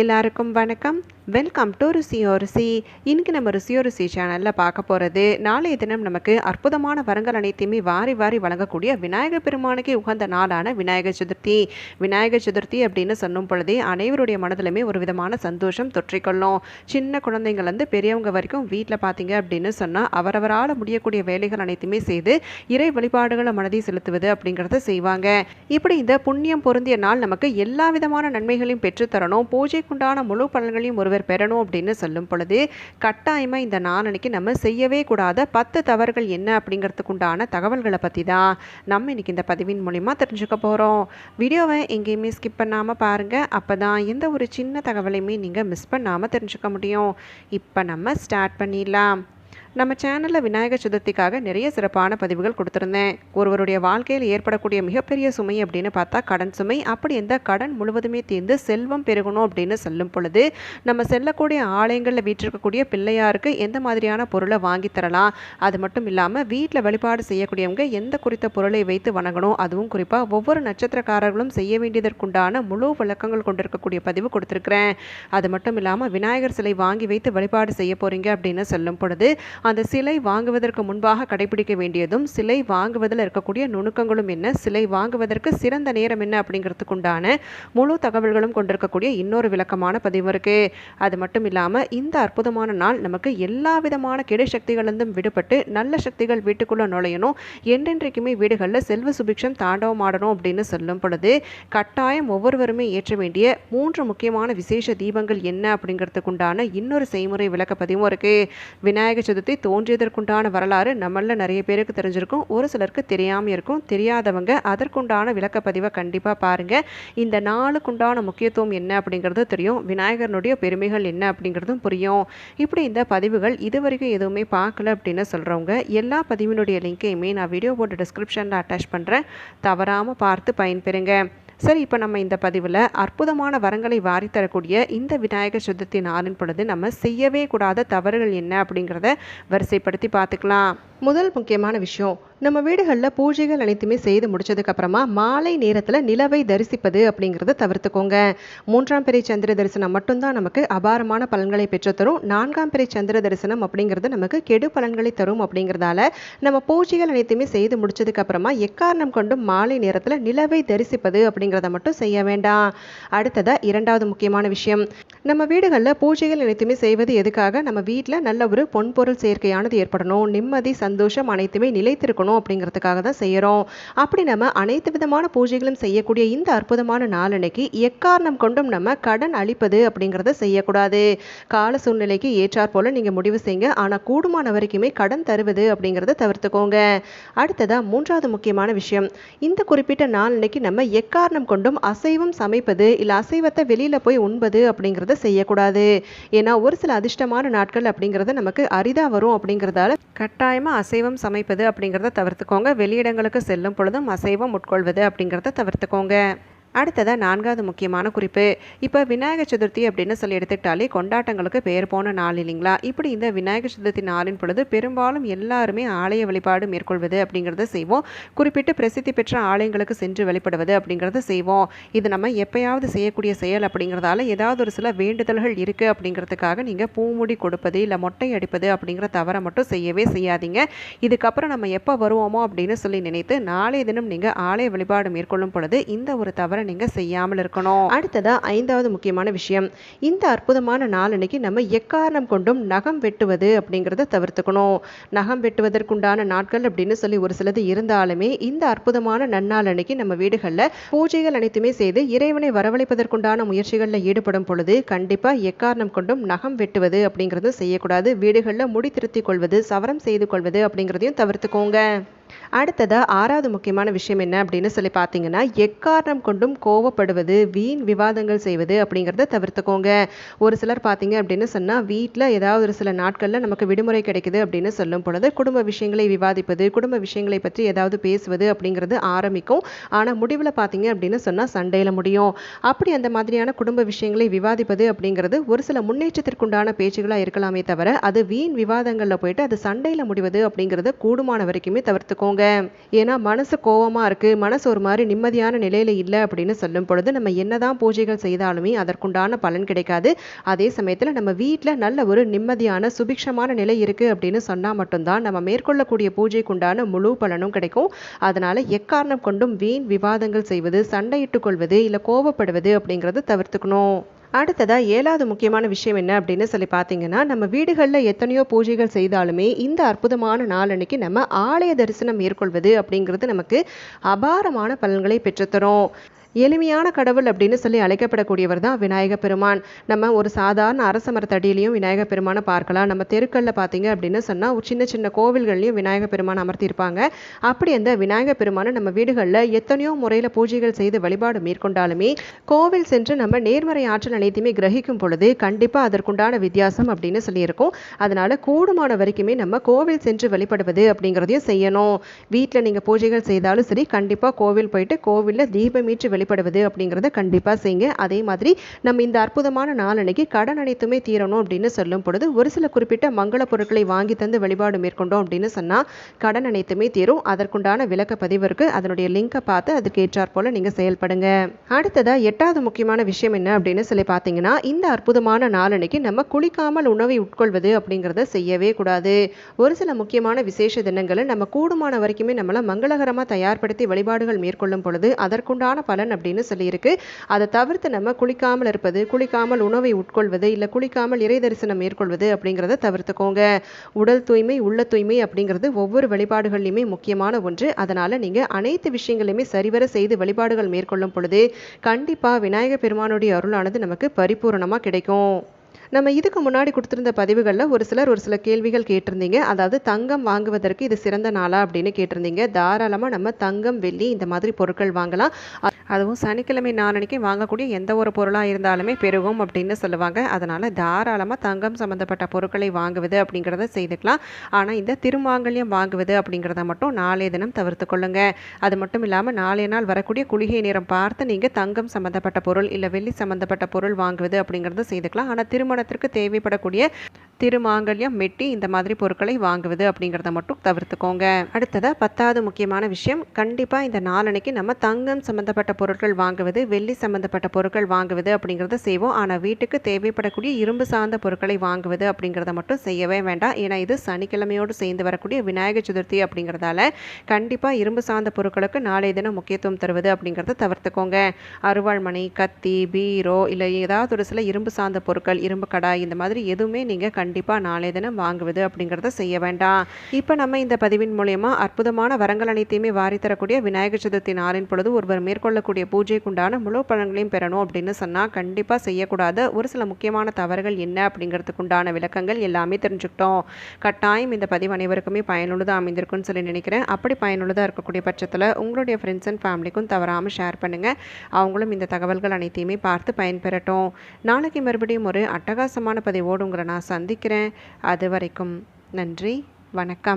எல்லாருக்கும் வணக்கம். Welcome to ருசியோ ருசி. இன்னைக்கு நம்ம ருசியோ ருசி சேனலில் பார்க்க போகிறது நாளைய தினம் நமக்கு அற்புதமான வரங்கள் அனைத்தையுமே வாரி வாரி வழங்கக்கூடிய விநாயகர் பெருமானுக்கு உகந்த நாளான விநாயகர் சதுர்த்தி. விநாயகர் சதுர்த்தி அப்படின்னு சொல்லும் பொழுதே அனைவருடைய மனதிலுமே ஒரு விதமான சந்தோஷம் தொற்றிக்கொள்ளும். சின்ன குழந்தைங்கள்லேருந்து பெரியவங்க வரைக்கும் வீட்டில் பார்த்தீங்க அப்படின்னு சொன்னால் அவரவரால் முடியக்கூடிய வேலைகள் அனைத்துமே செய்து இறை வழிபாடுகளை மனதை செலுத்துவது அப்படிங்கிறத செய்வாங்க. இப்படி இந்த புண்ணியம் பொருந்திய நாள் நமக்கு எல்லா விதமான நன்மைகளையும் பெற்றுத்தரணும். உண்டான முழு பலன்களையும் ஒருவர் பெறணும் அப்படின்னு சொல்லும் பொழுது கட்டாயமாக இந்த நாளனைக்கு நம்ம செய்யவே கூடாத பத்து தவறுகள் என்ன அப்படிங்கிறதுக்குண்டான தகவல்களை பற்றி தான் நம்ம இன்னைக்கு இந்த பதிவின் மூலிமா தெரிஞ்சுக்க போகிறோம் வீடியோவை எங்கேயுமே ஸ்கிப் பண்ணாமல் பாருங்கள் அப்போ தான் எந்த ஒரு சின்ன தகவலையுமே நீங்கள் மிஸ் பண்ணாமல் தெரிஞ்சுக்க முடியும். இப்போ நம்ம ஸ்டார்ட் பண்ணிடலாம். நம்ம சேனலில் விநாயகர் சதுர்த்திக்காக நிறைய சிறப்பான பதிவுகள் கொடுத்துருந்தேன். ஒருவருடைய வாழ்க்கையில் ஏற்படக்கூடிய மிகப்பெரிய சுமை அப்படின்னு பார்த்தா கடன் சுமை. அப்படி எந்த கடன் முழுவதுமே தீர்ந்து செல்வம் பெருகணும் அப்படின்னு சொல்லும் பொழுது நம்ம செல்லக்கூடிய ஆலயங்களில் வீற்றிருக்கக்கூடிய பிள்ளையாருக்கு எந்த மாதிரியான பொருளை வாங்கி தரலாம்? அது மட்டும் இல்லாமல் வீட்டில் வழிபாடு செய்யக்கூடியவங்க எந்த குறித்த பொருளை வைத்து வணங்கணும்? அதுவும் குறிப்பாக ஒவ்வொரு நட்சத்திரக்காரர்களும் செய்ய வேண்டியதற்குண்டான முழு விளக்கங்கள் கொண்டிருக்கக்கூடிய பதிவு கொடுத்துருக்குறேன். அது மட்டும் இல்லாமல் விநாயகர் சிலை வாங்கி வைத்து வழிபாடு செய்ய போகிறீங்க அப்படின்னு சொல்லும் பொழுது அந்த சிலை வாங்குவதற்கு முன்பாக கடைபிடிக்க வேண்டியதும் சிலை வாங்குவதில் இருக்கக்கூடிய நுணுக்கங்களும் என்ன சிலை வாங்குவதற்கு சிறந்த நேரம் என்ன அப்படிங்கிறதுக்கு உண்டான முழு தகவல்களும் கொண்டிருக்கக்கூடிய இன்னொரு விளக்கமான பதிவு இருக்கு. அது மட்டும் இல்லாமல் இந்த அற்புதமான நாள் நமக்கு எல்லா விதமான கெடு சக்திகளிலிருந்தும் விடுபட்டு நல்ல சக்திகள் வீட்டுக்குள்ளே நுழையணும் என்றென்றைக்குமே வீடுகளில் செல்வ சுபிக்ஷம் தாண்டவம் ஆடணும் அப்படின்னு சொல்லும் பொழுது கட்டாயம் ஒவ்வொருவருமே ஏற்ற வேண்டிய மூன்று முக்கியமான விசேஷ தீபங்கள் என்ன அப்படிங்கிறதுக்கு உண்டான இன்னொரு செய்முறை விளக்க பதிவும் இருக்கு. விநாயகர் சதுர்த்தி தோன்றியதற்குண்டான வரலாறு நம்மள நிறைய பேருக்கு தெரிஞ்சிருக்கும். ஒரு சிலருக்கு தெரியாமல் இருக்கும். தெரியாதவங்க அதற்குண்டான விளக்கப்பதிவை கண்டிப்பாக பாருங்கள் இந்த நாளுக்குண்டான முக்கியத்துவம் என்ன அப்படிங்கிறது தெரியும். விநாயகரனுடைய பெருமைகள் என்ன அப்படிங்கிறதும் புரியும். இப்படி இந்த பதிவுகள் இது வரைக்கும் எதுவுமே பார்க்கல அப்படின்னு சொல்கிறவங்க எல்லா பதிவினுடைய லிங்க்கையுமே நான் வீடியோ போட்டு டிஸ்கிரிப்ஷனில் அட்டாச் பண்ணுறேன் தவறாமல் பார்த்து பயன்பெறுங்க. சரி இப்போ நம்ம இந்த பதிவில் அற்புதமான வரங்களை வாரி தரக்கூடிய இந்த விநாயகர் சதுர்த்தி நாளின் பொழுது நம்ம செய்யவே கூடாத தவறுகள் என்ன அப்படிங்கிறத வரிசைப்படுத்தி பார்த்துக்கலாம். முதல் முக்கியமான விஷயம் நம்ம வீடுகளில் பூஜைகள் அனைத்துமே செய்து முடிச்சதுக்கப்புறமா மாலை நேரத்தில் நிலவை தரிசிப்பது அப்படிங்கிறத தவிர்த்துக்கோங்க. மூன்றாம் பிறை சந்திர தரிசனம் மட்டும்தான் நமக்கு அபாரமான பலன்களை பெற்றுத்தரும். நான்காம் பிறை சந்திர தரிசனம் அப்படிங்கிறது நமக்கு கெடு பலன்களை தரும் அப்படிங்கிறதால நம்ம பூஜைகள் அனைத்துமே செய்து முடிச்சதுக்கப்புறமா எக்காரணம் கொண்டும் மாலை நேரத்தில் நிலவை தரிசிப்பது அப்படிங்கிறத மட்டும் செய்ய வேண்டாம். அடுத்ததாக இரண்டாவது முக்கியமான விஷயம் நம்ம வீடுகளில் பூஜைகள் அனைத்துமே செய்வது எதுக்காக? நம்ம வீட்டில் நல்ல ஒரு பொன்பொருள் சேர்க்கையானது ஏற்படணும். நிம்மதி சந்தோஷம் அனைத்துமே நிலைத்திருக்கணும் அப்படிங்கிறதுக்காக தான் செய்கிறோம் அப்படி நம்ம அனைத்து விதமான பூஜைகளும் செய்யக்கூடிய இந்த அற்புதமான நாளன்னைக்கு எக்காரணம் கொண்டும் நம்ம கடன் அளிப்பது அப்படிங்கிறத செய்யக்கூடாது. கால சூழ்நிலைக்கு ஏற்றாற் போல நீங்கள் முடிவு செய்யுங்க. ஆனால் கூடுமான வரைக்குமே கடன் தருவது அப்படிங்கிறத தவிர்த்துக்கோங்க. அடுத்ததா மூன்றாவது முக்கியமான விஷயம். இந்த குறிப்பிட்ட நாளன்னைக்கு நம்ம எக்காரணம் கொண்டும் அசைவம் சமைப்பது இல்லை அசைவத்தை வெளியில் போய் உண்பது அப்படிங்கிறத செய்யக்கூடாது. ஏன்னா ஒரு சில அதிர்ஷ்டமான நாட்கள் அப்படிங்கிறது நமக்கு அரிதாக வரும் அப்படிங்கிறதால கட்டாயமாக அசைவம் சமைப்பது அப்படிங்கிறத தவிர்த்துக்கோங்க. வெளியிடங்களுக்கு செல்லும் பொழுதும் அசைவம் உட்கொள்வது அப்படிங்கிறத தவிர்த்துக்கோங்க. அடுத்ததாக நான்காவது முக்கியமான குறிப்பு. இப்போ விநாயகர் சதுர்த்தி அப்படின்னு சொல்லி எடுத்துக்கிட்டாலே கொண்டாட்டங்களுக்கு பேர் போன நாள் இல்லைங்களா? இப்படி இந்த விநாயகர் சதுர்த்தி நாளின் பொழுது பெரும்பாலும் எல்லாருமே ஆலய வழிபாடு மேற்கொள்வது அப்படிங்கிறத செய்வோம். குறிப்பிட்டு பிரசித்தி பெற்ற ஆலயங்களுக்கு சென்று வழிபடுவது அப்படிங்கிறத செய்வோம். இது நம்ம எப்பயாவது செய்யக்கூடிய செயல் அப்படிங்கிறதால ஏதாவது ஒரு சில வேண்டுதல்கள் இருக்குது அப்படிங்கிறதுக்காக நீங்கள் பூமுடி கொடுப்பது இல்லை மொட்டை அடிப்பது அப்படிங்கிற தவறை மட்டும் செய்யவே செய்யாதீங்க. இதுக்கப்புறம் நம்ம எப்போ வருவோமோ அப்படின்னு சொல்லி நினைத்து நாளைய தினம் நீங்கள் ஆலய வழிபாடு மேற்கொள்ளும் பொழுது இந்த ஒரு தவறை நீங்கள் செய்யாமல் இருக்கணும். அடுத்ததாக ஐந்தாவது முக்கியமான விஷயம். இந்த அற்புதமான நாள் அன்னைக்கு நம்ம எக்காரணம் கொண்டும் நகம் வெட்டுவது அப்படிங்கிறத தவிர்த்துக்கணும். நகம் வெட்டுவதற்குண்டான நாட்கள் அப்படின்னு சொல்லி ஒரு சிலது இருந்தாலுமே இந்த அற்புதமான நன்னாள் அன்னைக்கு நம்ம வீடுகளில் பூஜைகள் அனைத்துமே செய்து இறைவனை வரவழைப்பதற்குண்டான முயற்சிகளில் ஈடுபடும் பொழுது கண்டிப்பாக எக்காரணம் கொண்டும் நகம் வெட்டுவது அப்படிங்கிறது செய்யக்கூடாது. வீடுகளில் முடி திருத்திக் கொள்வது சவரம் செய்து கொள்வது அப்படிங்கிறதையும் தவிர்த்துக்கோங்க. அடுத்ததாக ஆறாவது முக்கியமான விஷயம் என்ன அப்படின்னு சொல்லி பார்த்தீங்கன்னா எக்காரணம் கொண்டும் கோவப்படுவது வீண் விவாதங்கள் செய்வது அப்படிங்கிறத தவிர்த்துக்கோங்க. ஒரு சிலர் பார்த்தீங்க அப்படின்னு சொன்னால் வீட்டில் ஏதாவது ஒரு சில நாட்களில் நமக்கு விடுமுறை கிடைக்குது அப்படின்னு சொல்லும் பொழுது குடும்ப விஷயங்களை விவாதிப்பது குடும்ப விஷயங்களை பற்றி ஏதாவது பேசுவது அப்படிங்கிறது ஆரம்பிக்கும். ஆனால் முடிவில் பார்த்தீங்க அப்படின்னு சொன்னால் சண்டையில் முடியும். அப்படி அந்த மாதிரியான குடும்ப விஷயங்களை விவாதிப்பது அப்படிங்கிறது ஒரு சில முன்னேற்றத்திற்குண்டான பேச்சுகளாக இருக்கலாமே தவிர அது வீண் விவாதங்களில் போயிட்டு அது சண்டையில் முடிவது அப்படிங்கிறத கூடுமான வரைக்குமே தவிர்த்துக்கோங்க. போங்க ஏன்னா மனசு கோவமாக இருக்குது மனசு ஒரு மாதிரி நிம்மதியான நிலையில் இல்லை அப்படின்னு சொல்லும் பொழுது நம்ம என்னதான் பூஜைகள் செய்தாலுமே அதற்குண்டான பலன் கிடைக்காது. அதே சமயத்தில் நம்ம வீட்டில் நல்ல ஒரு நிம்மதியான சுபிக்ஷமான நிலை இருக்குது அப்படின்னு சொன்னால் மட்டும்தான் நம்ம மேற்கொள்ளக்கூடிய பூஜைக்குண்டான முழு பலனும் கிடைக்கும். அதனால் எக்காரணம் கொண்டும் வீண் விவாதங்கள் செய்வது சண்டையிட்டு கொள்வது இல்லை கோவப்படுவது அப்படிங்கிறது தவிர்த்துக்கணும். அடுத்ததாக ஏழாவது முக்கியமான விஷயம் என்ன அப்படின்னு சொல்லி பார்த்தீங்கன்னா நம்ம வீடுகளில் எத்தனையோ பூஜைகள் செய்தாலுமே இந்த அற்புதமான நாளன்னைக்கு நம்ம ஆலய தரிசனம் மேற்கொள்வது அப்படிங்கிறது நமக்கு அபாரமான பலன்களை பெற்றுத்தரும். எளிமையான கடவுள் அப்படின்னு சொல்லி அழைக்கப்படக்கூடியவர் தான் விநாயக பெருமான். நம்ம ஒரு சாதாரண அரச மரத்தடியிலையும் விநாயக பெருமானை பார்க்கலாம். நம்ம தெருக்களில் பார்த்தீங்க அப்படின்னு சொன்னால் ஒரு சின்ன சின்ன கோவில்கள்லையும் விநாயக பெருமான் அமர்த்தியிருப்பாங்க. அப்படி அந்த விநாயக பெருமானை நம்ம வீடுகளில் எத்தனையோ முறையில் பூஜைகள் செய்து வழிபாடு மேற்கொண்டாலுமே கோவில் சென்று நம்ம நேர்மறை ஆற்றல் அனைத்தையுமே கிரகிக்கும் பொழுது கண்டிப்பாக அதற்குண்டான வித்தியாசம் அப்படின்னு சொல்லியிருக்கோம். அதனால் கூடுமான வரைக்குமே நம்ம கோவில் சென்று வழிபடுவது அப்படிங்கிறதையும் செய்யணும். வீட்டில் நீங்கள் பூஜைகள் செய்தாலும் சரி கண்டிப்பாக கோவில் போயிட்டு கோவிலில் தீபமீற்று வெளி வழிபடுவது அப்படிங்கிறத கண்டிப்பாக செய்யுங்க. அதே மாதிரி நம்ம இந்த அற்புதமான நாளன்னைக்கு கடன் அனைத்துமே தீரணும் அப்படின்னு சொல்லும் பொழுது ஒரு சில குறிப்பிட்ட மங்கள பொருட்களை வாங்கி தந்து வழிபாடு மேற்கொண்டோம் அப்படின்னு சொன்னால் கடன் அனைத்துமே தீரும். அதற்குண்டான விளக்க பதிவு இருக்குது அதனுடைய லிங்கை பார்த்து அதுக்கு ஏற்றாற் போல் நீங்கள் செயல்படுங்க. அடுத்ததாக எட்டாவது முக்கியமான விஷயம் என்ன அப்படின்னு சொல்லி பார்த்தீங்கன்னா இந்த அற்புதமான நாளன்னைக்கு நம்ம குளிக்காமல் உணவை உட்கொள்வது அப்படிங்கிறத செய்யவே கூடாது. ஒரு சில முக்கியமான விசேஷ தினங்களை நம்ம கூடுமான வரைக்குமே நம்மளை மங்களகரமாக தயார்படுத்தி வழிபாடுகள் மேற்கொள்ளும் பொழுது அதற்குண்டான பலன் அப்படின்னு சொல்லியிருக்கு. அதை தவிர்த்து நம்ம குளிக்காமல் இருப்பது குளிக்காமல் உணவை உட்கொள்வது இல்லை குளிக்காமல் இறை தரிசனம் மேற்கொள்வது அப்படிங்கிறத தவிர்த்துக்கோங்க. உடல் தூய்மை உள்ள தூய்மை அப்படிங்கிறது ஒவ்வொரு வழிபாடுகள்லையுமே முக்கியமான ஒன்று. அதனால் நீங்கள் அனைத்து விஷயங்களையுமே சரிவர செய்து வழிபாடுகள் மேற்கொள்ளும் பொழுது கண்டிப்பாக விநாயகர் பெருமானுடைய அருளானது நமக்கு பரிபூர்ணமாக கிடைக்கும். நம்ம இதுக்கு முன்னாடி கொடுத்துருந்த பதிவுகளில் ஒரு சிலர் ஒரு சில கேள்விகள் கேட்டிருந்தீங்க. அதாவது தங்கம் வாங்குவதற்கு இது சிறந்த நாளா அப்படின்னு கேட்டிருந்தீங்க. தாராளமாக நம்ம தங்கம் வெள்ளி இந்த மாதிரி பொருட்கள் வாங்கலாம். அதுவும் சனிக்கிழமை நாளனைக்கு வாங்கக்கூடிய எந்த ஒரு பொருளாக இருந்தாலுமே பெருகும் அப்படின்னு சொல்லுவாங்க. அதனால் தாராளமாக தங்கம் சம்மந்தப்பட்ட பொருட்களை வாங்குவது அப்படிங்கிறத செய்துக்கலாம். ஆனால் இந்த திருமாங்கல்யம் வாங்குவது அப்படிங்கிறத மட்டும் நாளைய தினம் தவிர்த்து கொள்ளுங்க. அது மட்டும் இல்லாமல் நாளைய நாள் வரக்கூடிய குளிகை நேரம் பார்த்து நீங்கள் தங்கம் சம்மந்தப்பட்ட பொருள் இல்லை வெள்ளி சம்மந்தப்பட்ட பொருள் வாங்குவது அப்படிங்கிறத செய்துக்கலாம். ஆனால் திருமணத்திற்கு தேவைப்படக்கூடிய திருமாங்கல்யம் மெட்டி இந்த மாதிரி பொருட்களை வாங்குவது அப்படிங்கிறத மட்டும் தவிர்த்துக்கோங்க. அடுத்ததாக பத்தாவது முக்கியமான விஷயம் கண்டிப்பாக இந்த நாளனைக்கு நம்ம தங்கம் சம்மந்தப்பட்ட பொருட்கள் வாங்குவது வெள்ளி சம்மந்தப்பட்ட பொருட்கள் வாங்குவது அப்படிங்கிறத செய்வோம். ஆனால் வீட்டுக்கு தேவைப்படக்கூடிய இரும்பு சார்ந்த பொருட்களை வாங்குவது அப்படிங்கிறத மட்டும் செய்யவே வேண்டாம். ஏன்னா இது சனிக்கிழமையோடு சேர்ந்து வரக்கூடிய விநாயகர் சதுர்த்தி அப்படிங்கிறதால கண்டிப்பாக இரும்பு சார்ந்த பொருட்களுக்கு நாளைய தினம் முக்கியத்துவம் தருவது அப்படிங்கிறத தவிர்த்துக்கோங்க. அருவாள்மனை கத்தி பீரோ இல்லை ஏதாவது ஒரு சில இரும்பு சார்ந்த பொருட்கள் இரும்பு கடாய் இந்த மாதிரி எதுவுமே நீங்கள் கண்டிப்பாக நாளைய தினம் வாங்குவது அப்படிங்கிறத செய்ய வேண்டாம். இப்போ நம்ம இந்த பதிவின் மூலயமா அற்புதமான வரங்கள் அனைத்தையுமே வாரி தரக்கூடிய விநாயகர் சதுர்த்தி நாளின் பொழுது ஒருவர் மேற்கொள்ளக்கூடிய பூஜைக்குண்டான முழு பழங்களையும் பெறணும் அப்படின்னு சொன்னால் கண்டிப்பாக செய்யக்கூடாத. ஒரு சில முக்கியமான தவறுகள் என்ன அப்படிங்கிறதுக்கு உண்டான விளக்கங்கள் எல்லாமே தெரிஞ்சுக்கிட்டோம். கட்டாயம் இந்த பதிவு அனைவருக்குமே பயனுள்ளதாக அமைந்திருக்குன்னு சொல்லி நினைக்கிறேன். அப்படி பயனுள்ளதாக இருக்கக்கூடிய பட்சத்தில் உங்களுடைய ஃப்ரெண்ட்ஸ் அண்ட் ஃபேமிலிக்கும் தவறாமல் ஷேர் பண்ணுங்கள் அவங்களும் இந்த தகவல்கள் அனைத்தையுமே பார்த்து பயன்பெறட்டும். நாளைக்கு மறுபடியும் ஒரு பிரகாசமான பதிவோடு உங்களை நான் சந்திக்கிறேன். அது வரைக்கும் நன்றி. வணக்கம்.